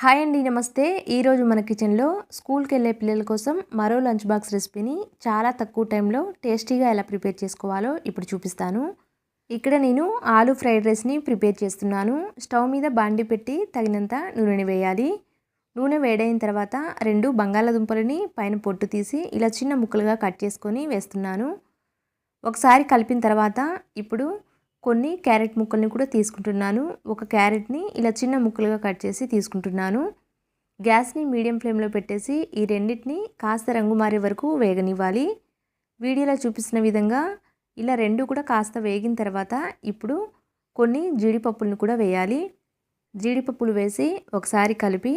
Hi అండి నమస్తే. ఈరోజు మన కిచెన్లో స్కూల్కి వెళ్ళే పిల్లల కోసం మరో లంచ్ బాక్స్ రెసిపీని చాలా తక్కువ టైంలో టేస్టీగా ఎలా ప్రిపేర్ చేసుకోవాలో ఇప్పుడు చూపిస్తాను. ఇక్కడ నేను ఆలు ఫ్రైడ్ రైస్ని ప్రిపేర్ చేస్తున్నాను. స్టవ్ మీద బాండి పెట్టి తగినంత నూనెని వేయాలి. నూనె వేడైన తర్వాత రెండు బంగాళాదుంపలని పైన పొట్టు తీసి ఇలా చిన్న ముక్కలుగా కట్ చేసుకొని వేస్తున్నాను. ఒకసారి కలిపిన తర్వాత ఇప్పుడు కొన్ని క్యారెట్ ముక్కల్ని కూడా తీసుకుంటున్నాను. ఒక క్యారెట్ని ఇలా చిన్న ముక్కలుగా కట్ చేసి తీసుకుంటున్నాను. గ్యాస్ని మీడియం ఫ్లేమ్లో పెట్టేసి ఈ రెండింటిని కాస్త రంగు మారే వరకు వేగనివ్వాలి. వీడియోలో చూపిస్తున్న విధంగా ఇలా రెండు కూడా కాస్త వేగిన తర్వాత ఇప్పుడు కొన్ని జీడిపప్పులను కూడా వేయాలి. జీడిపప్పులు వేసి ఒకసారి కలిపి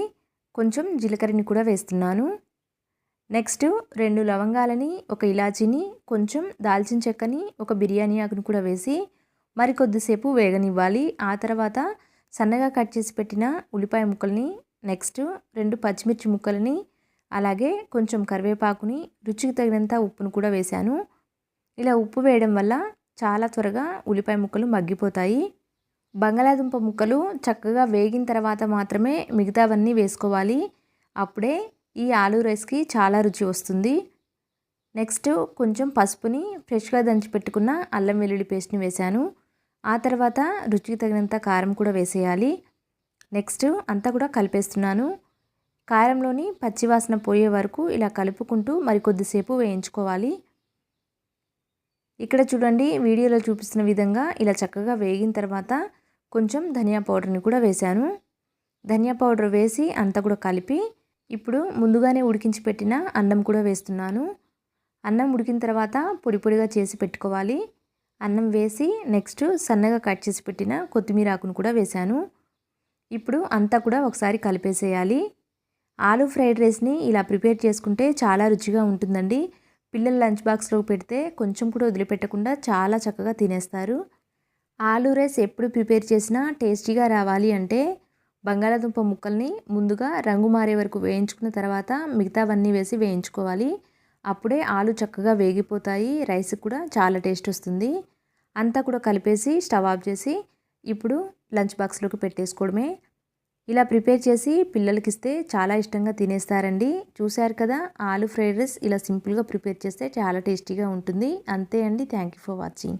కొంచెం జీలకర్రని కూడా వేస్తున్నాను. నెక్స్ట్ రెండు లవంగాలని ఒక ఇలాచీని కొంచెం దాల్చిన చెక్కని ఒక బిర్యానీ ఆకును కూడా వేసి మరి కొద్దిసేపు వేగనివ్వాలి. ఆ తర్వాత సన్నగా కట్ చేసి పెట్టిన ఉల్లిపాయ ముక్కల్ని నెక్స్ట్ రెండు పచ్చిమిర్చి ముక్కలని అలాగే కొంచెం కరివేపాకుని రుచికి తగినంత ఉప్పును కూడా వేశాను. ఇలా ఉప్పు వేయడం వల్ల చాలా త్వరగా ఉల్లిపాయ ముక్కలు మగ్గిపోతాయి. బంగాళాదుంప ముక్కలు చక్కగా వేగిన తర్వాత మాత్రమే మిగతావన్నీ వేసుకోవాలి. అప్పుడే ఈ ఆలూ రైస్కి చాలా రుచి వస్తుంది. నెక్స్ట్ కొంచెం పసుపుని ఫ్రెష్గా దంచి పెట్టుకున్న అల్లం వెల్లుల్లి పేస్ట్ని వేశాను. ఆ తర్వాత రుచికి తగినంత కారం కూడా వేసేయాలి. నెక్స్ట్ అంతా కూడా కలిపేస్తున్నాను. కారంలోని పచ్చివాసన పోయే వరకు ఇలా కలుపుకుంటూ మరికొద్దిసేపు వేయించుకోవాలి. ఇక్కడ చూడండి వీడియోలో చూపిస్తున్న విధంగా ఇలా చక్కగా వేగిన తర్వాత కొంచెం ధనియా పౌడర్ని కూడా వేశాను. ధనియా పౌడర్ వేసి అంతా కూడా కలిపి ఇప్పుడు ముందుగానే ఉడికించి పెట్టిన అన్నం కూడా వేస్తున్నాను. అన్నం ఉడికిన తర్వాత పొడి పొడిగా చేసి పెట్టుకోవాలి. అన్నం వేసి నెక్స్ట్ సన్నగా కట్ చేసి పెట్టిన కొత్తిమీర ఆకును కూడా వేశాను. ఇప్పుడు అంతా కూడా ఒకసారి కలిపేసేయాలి. ఆలూ ఫ్రైడ్ రైస్ని ఇలా ప్రిపేర్ చేసుకుంటే చాలా రుచిగా ఉంటుందండి. పిల్లలు లంచ్ బాక్స్లో పెడితే కొంచెం కూడా వదిలిపెట్టకుండా చాలా చక్కగా తినేస్తారు. ఆలూ రైస్ ఎప్పుడు ప్రిపేర్ చేసినా టేస్టీగా రావాలి అంటే బంగాళాదుంప ముక్కల్ని ముందుగా రంగు మారే వరకు వేయించుకున్న తర్వాత మిగతావన్నీ వేసి వేయించుకోవాలి. అప్పుడే ఆలు చక్కగా వేగిపోతాయి. రైస్ కూడా చాలా టేస్ట్ వస్తుంది. అంతా కూడా కలిపేసి స్టవ్ ఆఫ్ చేసి ఇప్పుడు లంచ్ బాక్స్లోకి పెట్టేసుకోవడమే. ఇలా ప్రిపేర్ చేసి పిల్లలకి ఇస్తే చాలా ఇష్టంగా తినేస్తారండి. చూశారు కదా ఆలు ఫ్రైడ్ రైస్ ఇలా సింపుల్గా ప్రిపేర్ చేస్తే చాలా టేస్టీగా ఉంటుంది. అంతే అండి. Thank you for watching.